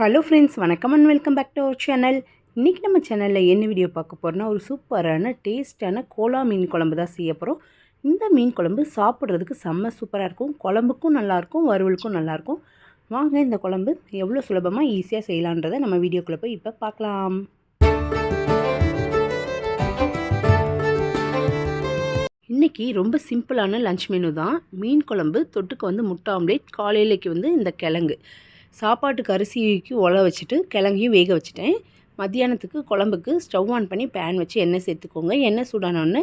Hello friends வணக்கம் and welcome back to our channel இன்றைக்கி நம்ம சேனலில் என்ன வீடியோ பார்க்க போகிறோன்னா ஒரு சூப்பரான டேஸ்டான கோலா மீன் குழம்பு தான் செய்ய போகிறோம் இந்த மீன் குழம்பு சாப்பிட்றதுக்கு செம்ம சூப்பராக இருக்கும். குழம்புக்கும் நல்லாயிருக்கும் வறுவலுக்கும் நல்லாயிருக்கும் வாங்க இந்த குழம்பு எவ்வளோ சுலபமாக ஈஸியாக செய்யலான்றதை நம்ம வீடியோக்குள்ளே போய் இப்போ பார்க்கலாம். இன்றைக்கி ரொம்ப சிம்பிளான லஞ்ச் மெனு தான். மீன் குழம்பு தொட்டுக்கு வந்து முட்டை ஆம்லேட் காலையிலைக்கு வந்து இந்த கிழங்கு. சாப்பாட்டுக்கு அரிசிக்கு உல வச்சுட்டு கிழங்கையும் வேக வச்சுட்டேன். மத்தியானத்துக்கு குழம்புக்கு ஸ்டவ் ஆன் பண்ணி பேன் வச்சு எண்ணெய் சேர்த்துக்கோங்க. எண்ணெய் சூடானோடனே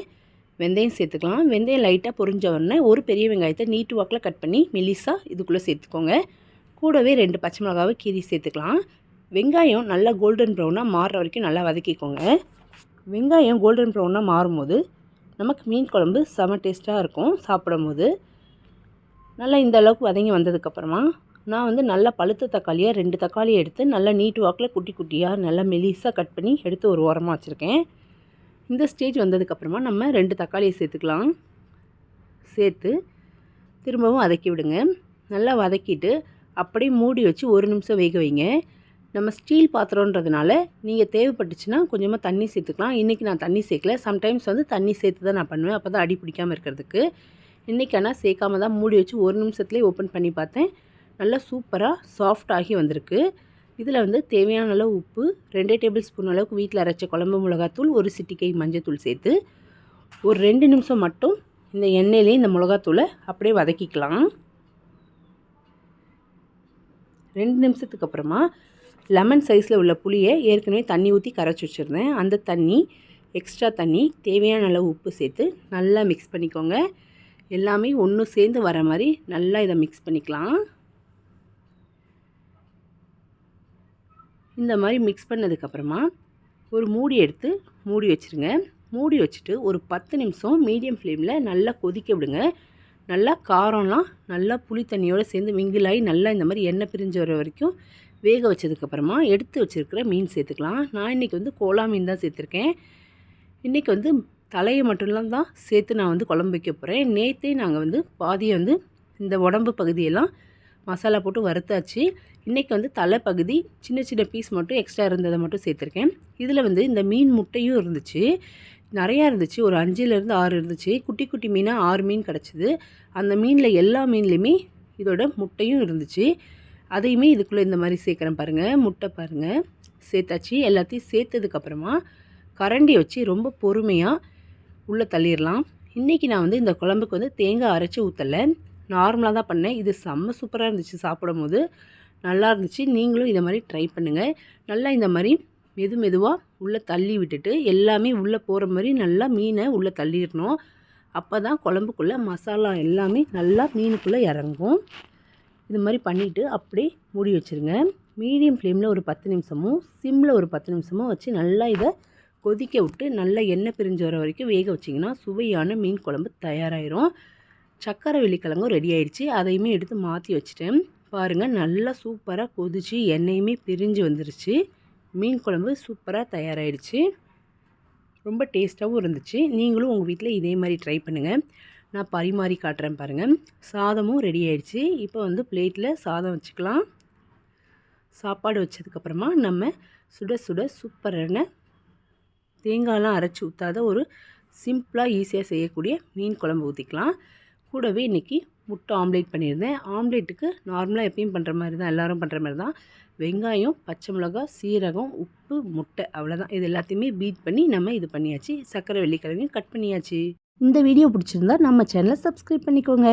வெந்தயம் சேர்த்துக்கலாம். வெந்தயம் லைட்டாக பொரிஞ்ச உடனே ஒரு பெரிய வெங்காயத்தை நீட்டு வாக்கில் கட் பண்ணி மெலிசாக இதுக்குள்ளே சேர்த்துக்கோங்க. கூடவே ரெண்டு பச்சை மிளகாவை கீரி சேர்த்துக்கலாம். வெங்காயம் நல்லா கோல்டன் ப்ரௌனாக மாறுற வரைக்கும் நல்லா வதக்கிக்கோங்க. வெங்காயம் கோல்டன் ப்ரௌனாக மாறும்போது நமக்கு மீன் குழம்பு செம டேஸ்ட்டாக இருக்கும் சாப்பிடும்போது. நல்லா இந்த அளவுக்கு வதங்கி வந்ததுக்கப்புறமா நான் வந்து நல்லா பழுத்த தக்காளியாக ரெண்டு தக்காளி எடுத்து நல்லா நீட்டு வாக்கில் குட்டி குட்டியாக நல்லா மெலிசாக கட் பண்ணி எடுத்து ஒரு ஓரமாக வச்சுருக்கேன். இந்த ஸ்டேஜ் வந்ததுக்கப்புறமா நம்ம ரெண்டு தக்காளியை சேர்த்துக்கலாம். சேர்த்து திரும்பவும் வதக்கி விடுங்க. நல்லா வதக்கிட்டு அப்படியே மூடி வச்சு ஒரு நிமிஷம் வேக வைங்க. நம்ம ஸ்டீல் பாத்திரன்றதுனால நீங்கள் தேவைப்பட்டுச்சுன்னா கொஞ்சமாக தண்ணி சேர்த்துக்கலாம். இன்றைக்கி நான் தண்ணி சேர்க்கல. சம்டைம்ஸ் வந்து தண்ணி சேர்த்து தான் நான் பண்ணுவேன். அப்போ தான் அடி பிடிக்காமல் இருக்கிறதுக்கு. இன்றைக்கி ஆனால் சேர்க்காம தான் மூடி வச்சு ஒரு நிமிஷத்துலேயே ஓப்பன் பண்ணி பார்த்தேன். நல்லா சூப்பராக சாஃப்ட் ஆகி வந்திருக்கு. இதில் வந்து தேவையான அளவு உப்பு ரெண்டே டேபிள் ஸ்பூன் அளவுக்கு வீட்டில் அரைச்ச குழம்பு மிளகாத்தூள் ஒரு சிட்டிக்கை மஞ்சத்தூள் சேர்த்து ஒரு ரெண்டு நிமிஷம் மட்டும் இந்த எண்ணெயிலே இந்த மிளகாத்தூளை அப்படியே வதக்கிக்கலாம். ரெண்டு நிமிஷத்துக்கு அப்புறமா லெமன் சைஸில் உள்ள புளியை ஏற்கனவே தண்ணி ஊற்றி கரைச்சி வச்சுருந்தேன். அந்த தண்ணி எக்ஸ்ட்ரா தண்ணி தேவையான அளவு உப்பு சேர்த்து நல்லா மிக்ஸ் பண்ணிக்கோங்க. எல்லாமே ஒன்று சேர்ந்து வர மாதிரி நல்லா இதை மிக்ஸ் பண்ணிக்கலாம். இந்த மாதிரி மிக்ஸ் பண்ணதுக்கப்புறமா ஒரு மூடி எடுத்து மூடி வச்சுருங்க. மூடி வச்சுட்டு ஒரு பத்து நிமிஷம் மீடியம் ஃப்ளேமில் நல்லா கொதிக்க விடுங்க. நல்லா காரம்லாம் நல்லா புளி தண்ணியோடு சேர்ந்து மிங்கிலாகி நல்லா இந்த மாதிரி எண்ணெய் பிரிஞ்சு வர வரைக்கும் வேக வச்சதுக்கப்புறமா எடுத்து வச்சுருக்கிற மீன் சேர்த்துக்கலாம். நான் இன்றைக்கி வந்து கோலா மீன் தான் சேர்த்துருக்கேன். இன்றைக்கி வந்து தலையை மட்டும்லாம் தான் சேர்த்து நான் வந்து குழம்பு வைக்க போகிறேன் நேற்றே நாங்கள் வந்து பாதியை வந்து இந்த உடம்பு பகுதியெல்லாம் மசாலா போட்டு வறுத்தாச்சு. இன்றைக்கி வந்து தலை பகுதி சின்ன சின்ன பீஸ் மட்டும் எக்ஸ்ட்ரா இருந்ததை மட்டும் சேர்த்துருக்கேன். இதில் வந்து இந்த மீன் முட்டையும் இருந்துச்சு. நிறையா இருந்துச்சு. ஒரு அஞ்சுலேருந்து ஆறு இருந்துச்சு. குட்டி குட்டி மீனாக ஆறு மீன் கிடச்சிது. அந்த மீனில் எல்லா மீன்லேயுமே இதோட முட்டையும் இருந்துச்சு. அதையுமே இதுக்குள்ளே இந்த மாதிரி சேர்க்குறேன் பாருங்கள் முட்டை பாருங்கள் சேர்த்தாச்சு. எல்லாத்தையும் சேர்த்ததுக்கப்புறமா கரண்டி வச்சு ரொம்ப பொறுமையாக உள்ளே தள்ளிடலாம். இன்றைக்கி நான் வந்து இந்த குழம்புக்கு வந்து தேங்காய் அரைச்சி ஊற்றலை நார்மலாக தான் பண்ணேன். இது செம்ம சூப்பராக இருந்துச்சு சாப்பிடும் போது நல்லா இருந்துச்சு. நீங்களும் இதை மாதிரி ட்ரை பண்ணுங்கள் நல்லா இந்த மாதிரி மெது மெதுவாக உள்ளே தள்ளி விட்டுட்டு எல்லாமே உள்ளே போகிற மாதிரி நல்லா மீனை உள்ளே தள்ளிடணும். அப்போ தான் குழம்புக்குள்ளே மசாலா எல்லாமே நல்லா மீனுக்குள்ளே இறங்கும். இது மாதிரி பண்ணிவிட்டு அப்படியே மூடி வச்சுருங்க. மீடியம் ஃப்ளேமில் ஒரு பத்து நிமிஷமும் சிம்மில் ஒரு பத்து நிமிஷமும் வச்சு நல்லா இதை கொதிக்க விட்டு நல்லா எண்ணெய் பிரிஞ்சு வர வரைக்கும் வேக வச்சிங்கன்னா சுவையான மீன் குழம்பு தயாராகிரும் சக்கரை வெள்ளிக்கிழங்கும் ரெடி ஆயிடுச்சு. அதையுமே எடுத்து மாற்றி வச்சுட்டேன். பாருங்கள் நல்லா சூப்பராக கொதிச்சு எண்ணெயுமே பிரிஞ்சு வந்துருச்சு. மீன் குழம்பு சூப்பராக தயாராகிடுச்சு ரொம்ப டேஸ்ட்டாகவும் இருந்துச்சு. நீங்களும் உங்கள் வீட்டில் இதே மாதிரி ட்ரை பண்ணுங்கள் நான் பரிமாறி காட்டுறேன் பாருங்கள் சாதமும் ரெடி ஆயிடுச்சு. இப்போ வந்து பிளேட்டில் சாதம் வச்சுக்கலாம். சாப்பாடு வச்சதுக்கப்புறமா நம்ம சுட சுட சூப்பரான தேங்காயெலாம் அரைச்சி ஊற்றாத ஒரு சிம்பிளாக ஈஸியாக செய்யக்கூடிய மீன் குழம்பு ஊற்றிக்கலாம் கூடவே இன்றைக்கி முட்டை ஆம்லேட் பண்ணியிருந்தேன். ஆம்லேட்டுக்கு நார்மலாக எப்பயும் பண்ணுற மாதிரி தான் எல்லோரும் பண்ணுற மாதிரி தான். வெங்காயம் பச்சை மிளகா சீரகம் உப்பு முட்டை அவ்வளோதான் இது எல்லாத்தையுமே பீட் பண்ணி நம்ம இது பண்ணியாச்சு. சக்கரை வெள்ளிக்கிழமையும் கட் பண்ணியாச்சு. இந்த வீடியோ பிடிச்சிருந்தா நம்ம சேனலை சப்ஸ்கிரைப் பண்ணிக்கோங்க.